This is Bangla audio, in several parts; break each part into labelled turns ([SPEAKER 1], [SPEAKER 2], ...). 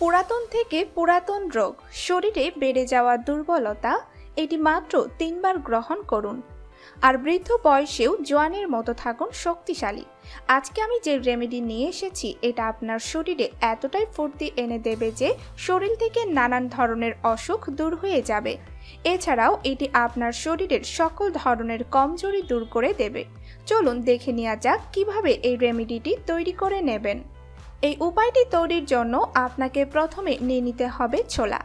[SPEAKER 1] পুরাতন থেকে পুরাতন রোগ, শরীরে বেড়ে যাওয়া দুর্বলতা, এটি মাত্র তিনবার গ্রহণ করুন। আর বৃদ্ধ বয়সেও জোয়ানের মতো থাকুন শক্তিশালী। আজকে আমি যে রেমেডি নিয়ে এসেছি, এটা আপনার শরীরে এতটাই ফুর্তি এনে দেবে যে শরীর থেকে নানান ধরনের অসুখ দূর হয়ে যাবে। এছাড়াও এটি আপনার শরীরের সকল ধরনের কমজোরি দূর করে দেবে। চলুন দেখে নেওয়া যাক কীভাবে এই রেমেডিটি তৈরি করে নেবেন। এই উপায়টি তৈরির জন্য আপনাকে প্রথমে নিয়ে নিতে হবে ছোলা।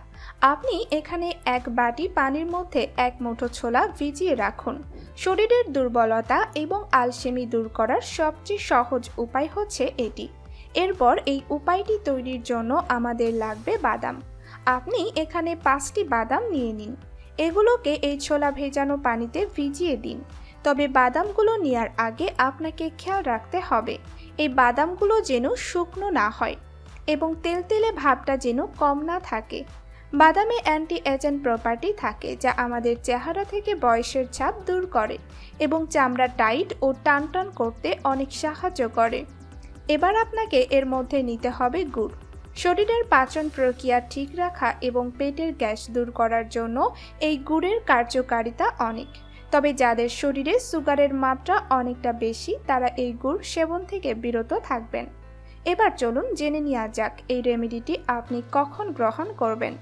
[SPEAKER 1] আপনি এখানে এক বাটি পানির মধ্যে এক মুঠো ছোলা ভিজিয়ে রাখুন। শরীরের দুর্বলতা এবং আলসেমি দূর করার সবচেয়ে সহজ উপায় হচ্ছে এটি। এরপর এই উপায়টি তৈরির জন্য আমাদের লাগবে বাদাম। আপনি এখানে পাঁচটি বাদাম নিয়ে নিন। এগুলোকে এই ছোলা ভেজানো পানিতে ভিজিয়ে দিন। তবে বাদামগুলো নেওয়ার আগে আপনাকে খেয়াল রাখতে হবে, এই বাদামগুলো যেন শুকনো না হয় এবং তেলতেলে ভাবটা যেন কম না থাকে। বাদামে অ্যান্টি এজেন্ট প্রপার্টি থাকে যা আমাদের চেহারা থেকে বয়সের ছাপ দূর করে এবং চামড়া টাইট ও টানটান করতে অনেক সাহায্য করে। এবার আপনাকে এর মধ্যে নিতে হবে গুড়। শরীরের পাচন প্রক্রিয়া ঠিক রাখা এবং পেটের গ্যাস দূর করার জন্য এই গুড়ের কার্যকারিতা অনেক। তবে যাদের শরীরে সুগারের মাত্রা অনেকটা বেশি, তারা এই গুড় সেবন থেকে বিরত থাকবেন। এবার চলুন জেনে নেওয়া যাক এই রেমেডিটি আপনি কখন গ্রহণ করবেন।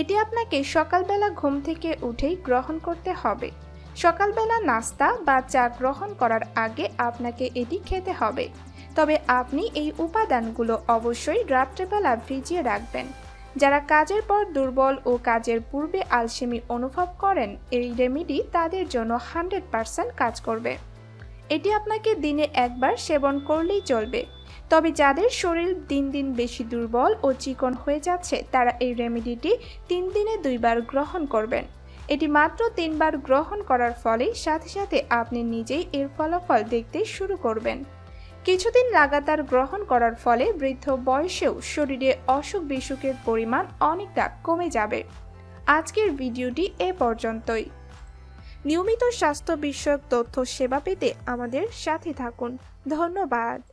[SPEAKER 1] এটি আপনাকে সকালবেলা ঘুম থেকে উঠেই গ্রহণ করতে হবে। সকালবেলা নাস্তা বা চা গ্রহণ করার আগে আপনাকে এটি খেতে হবে। তবে আপনি এই উপাদানগুলো অবশ্যই রাত্রেবেলা ভিজিয়ে রাখবেন। যারা কাজের পর দুর্বল ও কাজের পূর্বে আলসেমি অনুভব করেন, এই রেমেডি তাদের জন্য হান্ড্রেড পারসেন্ট কাজ করবে। এটি আপনাকে দিনে একবার সেবন করলেই চলবে। তবে যাদের শরীর দিন দিন বেশি দুর্বল ও চিকন হয়ে যাচ্ছে, তারা এই রেমেডিটি তিন দিনে দুইবার গ্রহণ করবেন। এটি মাত্র তিনবার গ্রহণ করার ফলে সাথে সাথে আপনি নিজেই এর ফলাফল দেখতে শুরু করবেন। কিছুদিন লাগাতার গ্রহণ করার ফলে বৃদ্ধ বয়সেও শরীরে অসুখ বিসুখের পরিমাণ অনেকটা কমে যাবে। আজকের ভিডিওটি এ পর্যন্তই। নিয়মিত স্বাস্থ্য বিষয়ক তথ্য সেবা পেতে আমাদের সাথে থাকুন। ধন্যবাদ।